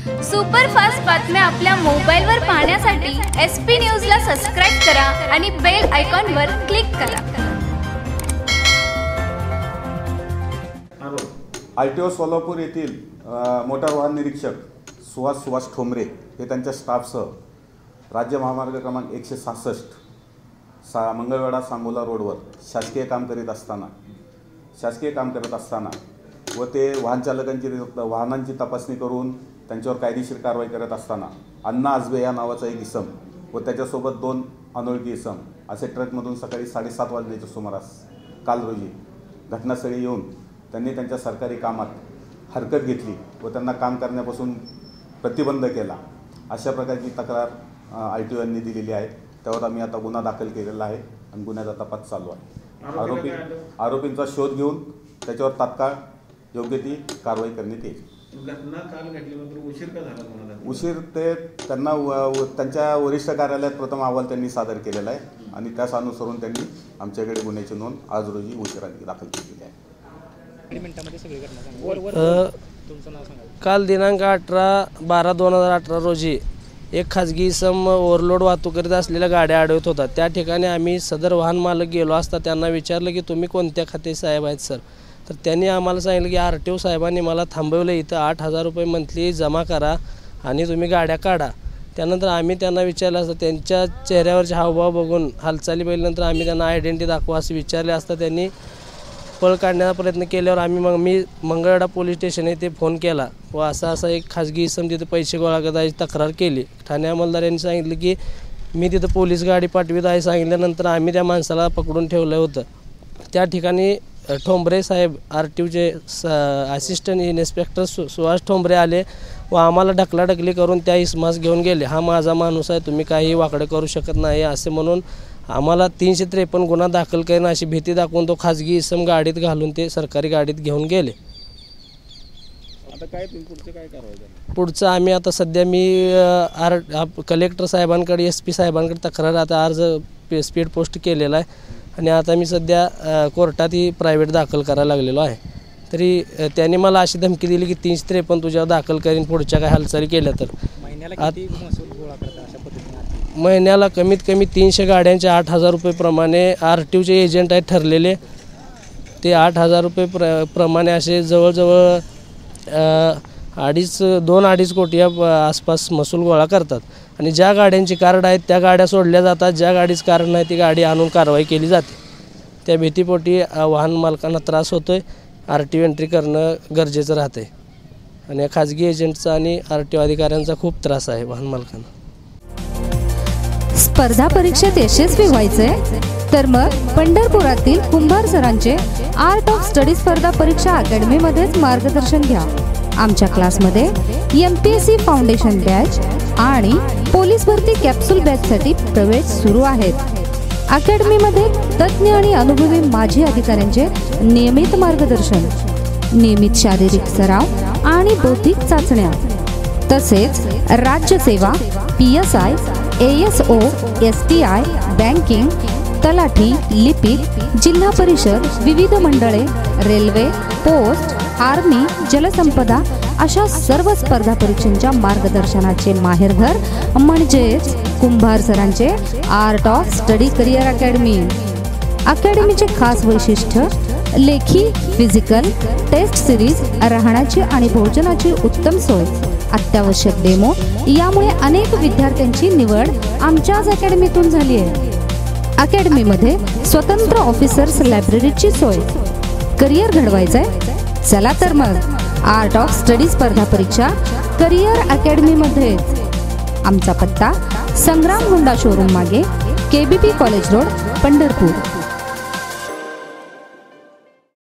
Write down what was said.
Superfast बातम्या आपल्या मोबाईलवर पाहण्यासाठी एस पी न्यूजला सबस्क्राईब करा आणि बेल आयकॉनवर क्लिक करा. आय टी ओ सोलापूर येथील मोटार वाहन निरीक्षक सुहास सुभाष ठोंबरे हे त्यांच्या स्टाफसह राज्य महामार्ग क्रमांक एकशे सहासष्ट सा मंगळवेढा सांगोला रोडवर शासकीय काम करीत असताना शासकीय काम करत असताना व ते वाहनचालकांची वाहनांची तपासणी करून त्यांच्यावर कायदेशीर कारवाई करत असताना अण्णा आजबे या नावाचा एक इसम व त्याच्यासोबत दोन अनोळखी इसम असे ट्रकमधून सकाळी साडेसात वाजण्याच्या सुमारास काल रोजी घटनास्थळी येऊन त्यांनी त्यांच्या सरकारी कामात हरकत घेतली व त्यांना काम करण्यापासून प्रतिबंध केला. अशा प्रकारची तक्रार आय टी ओनी दिलेली आहे. त्यावर आम्ही आता गुन्हा दाखल केलेला आहे आणि गुन्ह्याचा तपास चालू आहे. आरोपी आरोपींचा शोध घेऊन त्याच्यावर तात्काळ योग्य ती कारवाई करण्यात येईल. घटना काल घडल्यानंतर उशीर का झाला कोणाला उशीर ते त्यांना व- व- त्यांच्या वरिष्ठ कार्यालयात प्रथम अहवाल त्यांनी सादर केलेला आहे आणि त्यास अनुसरून त्यांनी आमच्याकडे गुन्ह्याची नोंद आज रोजी उशिराने दाखल केलेली आहे. अ, काल दिनांक अठरा बारा दोन हजार अठरा रोजी एक खाजगी इसम ओव्हरलोड वाहतूक करीत असलेल्या गाड्या अडवत होता त्या ठिकाणी आम्ही सदर वाहन मालक गेलो असता त्यांना विचारलं की तुम्ही कोणत्या खाते साहेब आहेत सर? तर त्यांनी आम्हाला सांगितलं की आर टी ओ साहेबांनी मला थांबवलं इथं आठ हजार रुपये मंथली जमा करा आणि तुम्ही गाड्या काढा. त्यानंतर आम्ही त्यांना विचारलं असतं त्यांच्या चेहऱ्यावरचे हावभाव बघून हालचाली पहिल्यानंतर आम्ही त्यांना आयडेंटिटी दाखवा असं विचारले असता. त्यांनी पळ काढण्याचा प्रयत्न केल्यावर आम्ही मग मी मंगळवेढा पोलीस स्टेशन येथे फोन केला व असा असा एक खाजगी इसम तिथे पैसे गोळा करण्याची तक्रार केली. ठाणे अंमलदार यांनी सांगितलं की मी तिथं पोलीस गाडी पाठवित आहे सांगितल्यानंतर आम्ही त्या माणसाला पकडून ठेवलं होतं. त्या ठिकाणी ठोंबरे साहेब आर टी ओचे स असिस्टंट इन्स्पेक्टर सु सुहास ठोंबरे आले. व आम्हाला ढकलाढकली करून त्या इसमास घेऊन गेले. हा माझा माणूस आहे तुम्ही काही वाकडं करू शकत नाही असे म्हणून आम्हाला तीनशे त्रेपन्न गुन्हा दाखल करेन अशी भीती दाखवून तो खाजगी इसम गाडीत घालून ते सरकारी गाडीत घेऊन गेले. आता काय पुढचं काय आम्ही आता सध्या मी आर कलेक्टर साहेबांकडे एस पी साहेबांकडे तक्रार आता अर्ज स्पीड पोस्ट केलेला आहे. आणि आता मी सध्या कोर्टात ही प्रायव्हेट दाखल करायला लागलेलो आहे. तरी त्यांनी मला अशी धमकी दिली की तीनशे त्रेपन्न तुझ्यावर दाखल करीन पुढच्या काय हालचाली केल्या तर. महिन्याला कमीत कमी तीनशे गाड्यांचे आठ हजार रुपयेप्रमाणे आर टी ओचे एजंट आहेत ठरलेले. ते आठ हजार रुपये प्र प्रमाणे असे जवळजवळ अडीच दोन अडीच कोटी या आसपास महसूल गोळा करतात. आणि ज्या गाड्यांची कार्ड आहेत त्या गाड्या सोडल्या जातात. ज्या गाडीच कार्ड नाही ती गाडी आणून कारवाई केली जाते. त्या भीतीपोटी वाहन मालकांना त्रास होतो आहे आर टी ओ एंट्री करणं गरजेचं राहतं आहे आणि या खाजगी एजंटचा आणि आर टी ओ अधिकाऱ्यांचा खूप त्रास आहे वाहन मालकांना. स्पर्धा परीक्षेत यशस्वी व्हायचंय? तर मग पंढरपुरातील कुंभार सरांचे आर्ट ऑफ स्टडी स्पर्धा परीक्षा अकॅडमीमध्येच मार्गदर्शन घ्या. आमच्या क्लासमध्ये M P S C foundation batch आणि पोलीस भरती कॅप्सूल बॅचसाठी प्रवेश सुरू आहेत. अकॅडमीमध्ये तज्ज्ञ आणि अनुभवी माजी अधिकाऱ्यांचे नियमित मार्गदर्शन नियमित शारीरिक सराव आणि बौद्धिक चाचण्या. तसेच राज्यसेवा P S I A S O S T I banking तलाठी लिपिक जिल्हा परिषद विविध मंडळे रेल्वे पोस्ट आर्मी जलसंपदा अशा सर्व स्पर्धा परीक्षांच्या मार्गदर्शनाचे माहेरघर म्हणजेच कुंभार सरांचे art of study career academy अकॅडमीचे खास वैशिष्ट्य लेखी फिजिकल टेस्ट सिरीज राहण्याची आणि भोजनाची उत्तम सोय अत्यावश्यक डेमो यामुळे अनेक विद्यार्थ्यांची निवड आमच्याच अकॅडमीतून झाली आहे. अकॅडमीमध्ये स्वतंत्र ऑफिसर्स लायब्ररीची सोय. करिअर आहे चला तर मग आर्ट ऑफ स्टडी स्पर्धा परीक्षा करिअर अकॅडमीमध्ये आमचा पत्ता संग्राम हुंडा शोरूम मागे केबीपी कॉलेज रोड पंढरपूर.